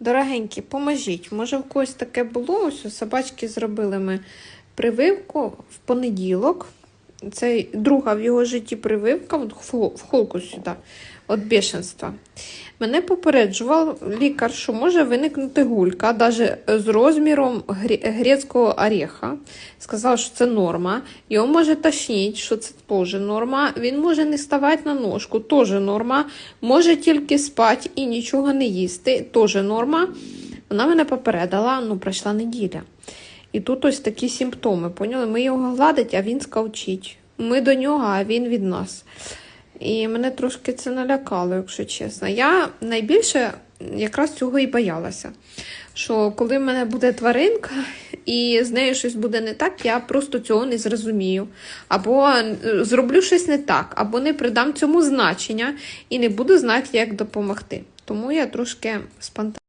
Дорогенькі, поможіть. Може, в когось таке було? Ось у собачки зробили ми прививку в понеділок. Це друга в його житті прививка в хол- холку сюди, від бешенства. Мене попереджував лікар, що може виникнути гулька, навіть з розміром грецького ореха. Сказав, що це норма. Його може тошніть, що це теж норма. Він може не ставати на ножку, теж норма. Може тільки спати і нічого не їсти, теж норма. Вона мене попередила, ну пройшла неділя. І тут ось такі симптоми. Поняли? Ми його гладить, а він скавчить. Ми до нього, а він від нас. І мене трошки це налякало, якщо чесно. Я найбільше якраз цього і боялася. Що коли в мене буде тваринка і з нею щось буде не так, я просто цього не зрозумію. Або е, зроблю щось не так, або не придам цьому значення і не буду знати, як допомогти. Тому я трошки спонтанна.